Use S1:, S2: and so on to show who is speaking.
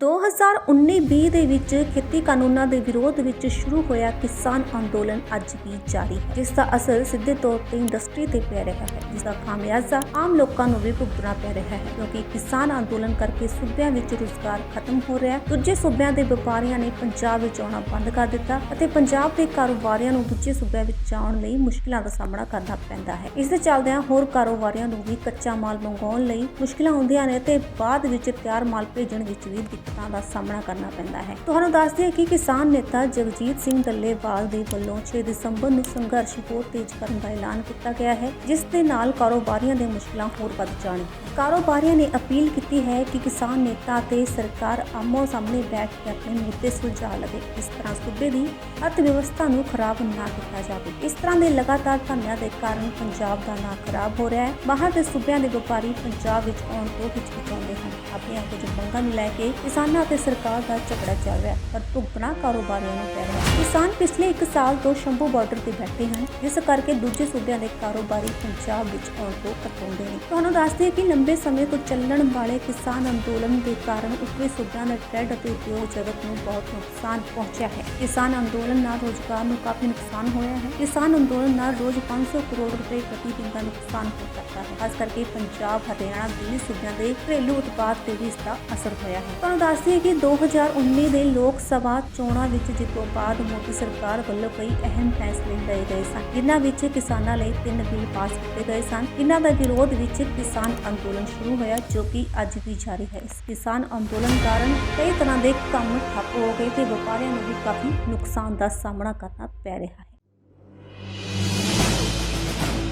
S1: 2019-20 ਦੇ ਵਿੱਚ ਖੇਤੀ ਕਾਨੂੰਨਾਂ ਦੇ ਵਿਰੋਧ ਵਿੱਚ ਸ਼ੁਰੂ ਹੋਇਆ ਕਿਸਾਨ ਅੰਦੋਲਨ ਅੱਜ ਵੀ ਜਾਰੀ ਹੈ ਜਿਸ ਦਾ ਅਸਰ ਸਿੱਧੇ ਤੌਰ ਤੇ ਇੰਡਸਟਰੀ ਤੇ ਪੈ ਰਿਹਾ ਹੈ, ਜਿਸ ਦਾ ਖਾਮਿਆਜ਼ਾ ਆਮ ਲੋਕਾਂ ਨੂੰ ਵੀ ਭੁਗਤਣਾ ਪੈ ਰਿਹਾ ਹੈ, ਕਿਉਂਕਿ ਕਿਸਾਨ ਅੰਦੋਲਨ ਕਰਕੇ ਸੂਬਿਆਂ ਵਿੱਚ ਰੁਜ਼ਗਾਰ ਖਤਮ ਹੋ ਰਿਹਾ ਹੈ। ਦੂਜੇ ਸੂਬਿਆਂ ਦੇ ਵਪਾਰੀਆਂ ਨੇ ਪੰਜਾਬ ਵਿੱਚ ਆਉਣਾ ਬੰਦ ਕਰ ਦਿੱਤਾ ਅਤੇ ਪੰਜਾਬ ਦੇ ਕਾਰੋਬਾਰੀਆਂ ਨੂੰ ਦੂਜੇ ਸੂਬਿਆਂ ਵਿੱਚ ਜਾਣ ਲਈ ਮੁਸ਼ਕਲਾਂ ਦਾ ਸਾਹਮਣਾ ਕਰਨਾ ਪੈਂਦਾ ਹੈ। ਇਸ ਦੇ ਚੱਲਦਿਆਂ ਹੋਰ ਕਾਰੋਬਾਰੀਆਂ ਨੂੰ ਵੀ ਕੱਚਾ ਮਾਲ ਮੰਗਵਾਉਣ ਲਈ ਮੁਸ਼ਕਲਾਂ ਆਉਂਦੀਆਂ ਨੇ ਤੇ ਬਾਅਦ ਵਿੱਚ ਤਿਆਰ ਮਾਲ ਭੇਜਣ ਵਿੱਚ ਵੀ ਦਿੱਕਤਾਂ ਦਾ ਸਾਹਮਣਾ ਕਰਨਾ ਪੈਂਦਾ ਹੈ। ਤੁਹਾਨੂੰ ਦੱਸ ਦਈਏ ਕਿ ਕਿਸਾਨ ਨੇਤਾ ਜਗਜੀਤ ਸਿੰਘ ਡੱਲੇਵਾਲ ਦੇ ਵੱਲੋਂ 6 ਦਸੰਬਰ ਨੂੰ ਸੰਘਰਸ਼ ਹੋਰ ਤੇਜ਼ ਕਰਨ ਦਾ ਐਲਾਨ ਕੀਤਾ ਗਿਆ ਹੈ, ਜਿਸ ਦੇ ਨਾਲ ਕਾਰੋਬਾਰੀਆਂ ਦੇ ਮੁਸ਼ਕਲਾਂ ਹੋਰ ਵੱਧ ਜਾਣਗੀਆਂ। ਕਾਰੋਬਾਰੀਆਂ ਨੇ ਅਪੀਲ ਕੀਤੀ ਹੈ ਕਿ ਕਿਸਾਨ ਨੇਤਾ ਤੇ ਸਰਕਾਰ ਆਮੋ ਸਾਹਮਣੇ ਬੈਠ ਕੇ ਆਪਣੇ ਮੁੱਦੇ ਸੁਲਝਾ ਲਵੇ, ਇਸ ਤਰ੍ਹਾਂ ਸੂਬੇ ਦੀ ਅਰਥ ਵਿਵਸਥਾ ਨੂੰ ਖਰਾਬ ਨਾ ਕੀਤਾ ਜਾਵੇ। ਇਸ ਤਰ੍ਹਾਂ ਦੇ ਲਗਾਤਾਰ ਧਰਨਿਆਂ ਦੇ ਕਾਰਨ ਪੰਜਾਬ ਦਾ ਨਾਂ ਖਰਾਬ ਹੋ ਰਿਹਾ ਹੈ। ਬਾਹਰ ਦੇ ਸੂਬਿਆਂ ਦੇ ਵਪਾਰੀ ਪੰਜਾਬ ਵਿੱਚ ਆਉਣ ਤੋਂ ਹਿਚਕਿਚਾਉਂਦੇ ਹਨ। ਆਪਣੀਆਂ ਕੁਝ ਮੰਗਾਂ ਨੂੰ ਲੈ ਕੇ ਕਿਸਾਨਾਂ ਅਤੇ ਸਰਕਾਰ ਦਾ ਝਗੜਾ ਚੱਲ ਰਿਹਾ ਹੈ, ਪਰ ਭੁਗਤਣਾ ਕਾਰੋਬਾਰੀਆਂ ਨੂੰ ਪੈ ਰਿਹਾ ਕਿਸਾਨ ਪਿਛਲੇ 1 ਸਾਲ ਤੋਂ ਸ਼ੰਭੂ ਬਾਰਡਰ ਤੇ ਬੈਠੇ ਹਨ, ਜਿਸ ਕਰਕੇ ਦੂਜੇ ਸੂਬਿਆਂ ਦੇ ਕਾਰੋਬਾਰੀ ਪੰਜਾਬ ਵਿੱਚ ਆਉਣ ਤੋਂ ਕਤਰਾਉਂਦੇ ਨੇ। ਤੁਹਾਨੂੰ ਦੱਸ ਦਈਏ ਕਿ ਲੰਬੇ ਸਮੇਂ ਤੋਂ ਚੱਲਣ ਵਾਲੇ ਕਿਸਾਨ ਅੰਦੋਲਨ ਦੇ ਕਾਰਨ ਉੱਤਰੀ ਸੂਬਿਆਂ ਦੇ ਟ੍ਰੇਡ ਅਤੇ ਉਦਯੋਗ ਜਗਤ ਨੂੰ ਬਹੁਤ ਨੁਕਸਾਨ ਪਹੁੰਚਿਆ ਹੈ। ਕਿਸਾਨ ਅੰਦੋਲਨ ਨਾਲ ਰੋਜ਼ਗਾਰ ਨੂੰ ਕਾਫੀ ਨੁਕਸਾਨ ਹੋਇਆ ਹੈ। ਕਿਸਾਨ ਅੰਦੋਲਨ ਨਾਲ ਰੋਜ਼ 500 ਕਰੋੜ ਰੁਪਏ ਪ੍ਰਤੀ ਦਿਨ ਦਾ ਨੁਕਸਾਨ ਹੋ ਸਕਦਾ ਹੈ। ਖਾਸ ਕਰਕੇ ਪੰਜਾਬ, ਹਰਿਆਣਾ ਦਿੱਲੀ ਸੂਬਿਆਂ ਦੇ ਘਰੇਲੂ ਉਤਪਾਦ ਤੇ ਵੀ ਇਸ ਦਾ ਅਸਰ ਹੋਇਆ ਹੈ। ਤੁਹਾਨੂੰ ਦੱਸ ਦਈਏ ਕਿ 2019 ਦੇ ਲੋਕ ਸਭਾ ਚੋਣਾਂ ਵਿੱਚ ਜਿੱਤੋਂ ਬਾਅਦ ਮੋਦੀ ਸਰਕਾਰ ਵੱਲੋਂ ਕਈ ਅਹਿਮ ਫੈਸਲੇ ਲਏ ਗਏ ਸਨ। ਜਿਨ੍ਹਾਂ ਵਿੱਚ ਕਿਸਾਨਾਂ ਲਈ ਤਿੰਨ ਬਿੱਲ ਪਾਸ ਕੀਤੇ ਗਏ ਸਨ। ਜਿਨ੍ਹਾਂ ਦਾ ਵਿਰੋਧ ਵਿੱਚ ਕਿਸਾਨ ਅੰਦੋਲਨ ਸ਼ੁਰੂ ਹੋਇਆ, ਜੋ ਕਿ ਅੱਜ ਵੀ ਜਾਰੀ ਹੈ। ਇਸ ਕਿਸਾਨ ਅੰਦੋਲਨ ਕਾਰਨ ਕਈ ਤਰ੍ਹਾਂ ਦੇ ਕੰਮ ਠੱਪ ਹੋ ਗਏ ਤੇ ਵਪਾਰੀਆਂ ਨੂੰ ਵੀ ਕਾਫੀ ਨੁਕਸਾਨ ਦਾ ਸਾਹਮਣਾ ਕਰਨਾ ਪੈ ਰਿਹਾ ਹੈ।